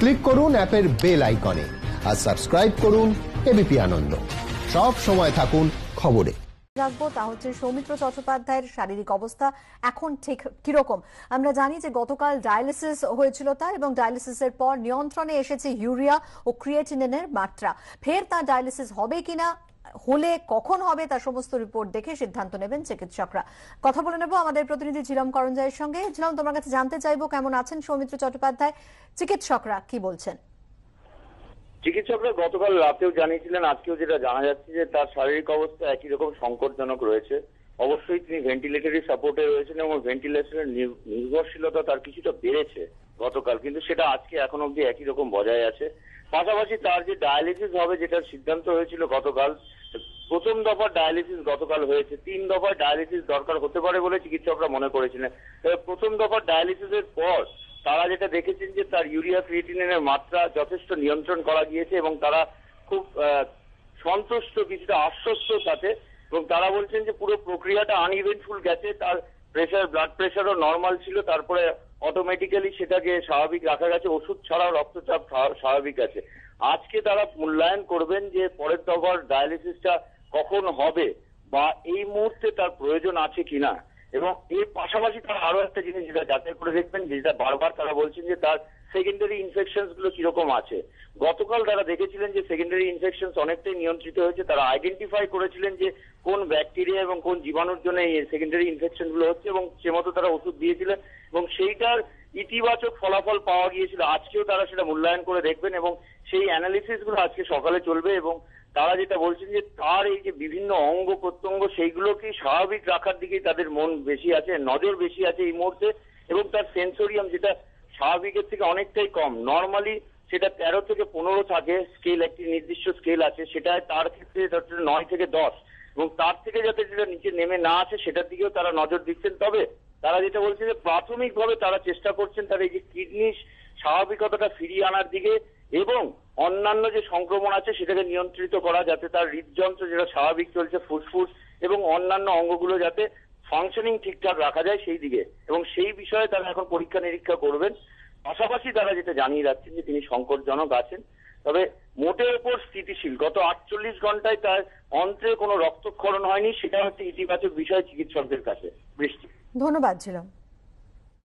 Click করুন অ্যাপের bell আইকনে আর সাবস্ক্রাইব করুন এবিপি আনন্দ। সব সময় থাকুন খবরে। রাখব তা হচ্ছে সৌমিত্র চট্টোপাধ্যায়ের শারীরিক অবস্থা এখন ঠিক কীরকম। আমরা জানি যে গতকাল ডায়ালিসিস হয়েছিল তার এবং ডায়ালিসিসের পর নিয়ন্ত্রণে এসেছে ইউরিয়া ও ক্রিয়েটিনের মাত্রা। ফের তার ডায়ালিসিস হবে কিনা হলে কখন হবে তার সমস্ত রিপোর্ট দেখে সিদ্ধান্ত নেবেন চিকিৎসকরা। কথা বলে নেব আমাদের প্রতিনিধি ঝিলম করঞ্জয়ের সঙ্গে। ঝিলম, তোমার কাছে জানতে চাইব কেমন আছেন সৌমিত্র চট্টোপাধ্যায়? চিকিৎসকরা কি বলছেন? চিকিৎসকরা গতকাল রাতেও জানিয়েছিলেন, আজকেও যেটা জানা যাচ্ছে যে তার শারীরিক অবস্থা একই রকম সংকটজনক রয়েছে। অবশ্যই তিনি ভেন্টিলেটরি সাপোর্টে রয়েছেন এবং ভেন্টিলেশনের নির্ভরশীলতা তার কিছুটা বেড়েছে গতকাল, কিন্তু সেটা আজকে এখন অব্দি একই রকম বজায় আছে। পাশাপাশি তার যে ডায়ালিসিস হবে যেটার সিদ্ধান্ত হয়েছিল গতকাল প্রথম দফার ডায়ালিসিস গতকাল হয়েছে। তিন দফার ডায়ালিসিস দরকার হতে পারে বলে চিকিৎসকরা মনে করেছিলেন তবে প্রথম দফার ডায়ালিসিসের পর তারা যেটা দেখেছেন যে তার ইউরিয়া ক্রিয়েটিনের মাত্রা যথেষ্ট নিয়ন্ত্রণ করা গিয়েছে এবং তারা খুব সন্তুষ্ট, কিছুটা আশ্বস্ত তাতে এবং তারা বলছেন যে পুরো প্রক্রিয়াটা আনইভেন্টফুল গেছে, তার প্রেশার ব্লাড প্রেশারও নর্মাল ছিল, তারপরে অটোমেটিক্যালি সেটাকে স্বাভাবিক রাখা গেছে, ওষুধ ছাড়াও রক্তচাপ স্বাভাবিক আছে। আজকে তারা মূল্যায়ন করবেন যে পরের দফার ডায়ালিসিসটা কখন হবে বা এই মুহূর্তে তার প্রয়োজন আছে কিনা। এবং এর পাশাপাশি তারা আরও একটা জিনিস যেটা যাচাই করে দেখবেন, যেটা বারবার তারা বলছেন যে তার সেকেন্ডারি ইনফেকশনগুলো কীরকম আছে। গতকাল তারা দেখেছিলেন যে সেকেন্ডারি ইনফেকশনস অনেকটাই নিয়ন্ত্রিত হয়েছে। তারা আইডেন্টিফাই করেছিলেন যে কোন ব্যাকটেরিয়া এবং কোন জীবাণুর জন্য এই সেকেন্ডারি ইনফেকশনগুলো হচ্ছে এবং সে মতো তারা ওষুধ দিয়েছিলেন। এবং সেইটার ইতিবাচক ফলাফল পাওয়া গিয়েছিল। আজকেও তারা সেটা মূল্যায়ন করে দেখবেন এবং সেই অ্যানালিসিসগুলো আজকে সকালে চলবে এবং তারা যেটা বলছেন যে তার এই যে বিভিন্ন অঙ্গ প্রত্যঙ্গ সেইগুলোকে স্বাভাবিক রাখার দিকেই তাদের মন বেশি আছে, নজর বেশি আছে এই মুহূর্তে এবং তার সেন্সোরিয়াম যেটা স্বাভাবিকের থেকে অনেকটাই কম। নর্মালি সেটা তেরো থেকে পনেরো থাকে স্কেল একটি নির্দিষ্ট স্কেল আছে সেটা তার ক্ষেত্রে নয় থেকে দশ এবং তার থেকে যাতে যেটা নিচে নেমে না আসে সেটার দিকেও তারা নজর দিচ্ছেন। তবে তারা যেটা বলছে যে প্রাথমিকভাবে তারা চেষ্টা করছেন তার এই যে কিডনি স্বাভাবিকতাটা ফিরিয়ে আনার দিকে এবং অন্যান্য যে সংক্রমণ আছে সেটাকে নিয়ন্ত্রিত করা যাতে তার হৃদযন্ত্র যেটা স্বাভাবিক চলছে, ফুসফুস এবং অন্যান্য অঙ্গগুলো যাতে ফাংশনিং ঠিকঠাক রাখা যায় সেই দিকে। এবং সেই বিষয়ে তারা এখন পরীক্ষা নিরীক্ষা করবেন। পাশাপাশি তারা যেটা জানিয়ে যাচ্ছেন যে তিনি সংকটজনক আছেন। তবে মোটের ওপর স্থিতিশীল। গত আটচল্লিশ ঘন্টায় তার অন্ত্রে কোনো রক্তক্ষরণ হয়নি সেটা হচ্ছে ইতিবাচক বিষয় চিকিৎসকদের কাছে। ধন্যবাদ ঝিলম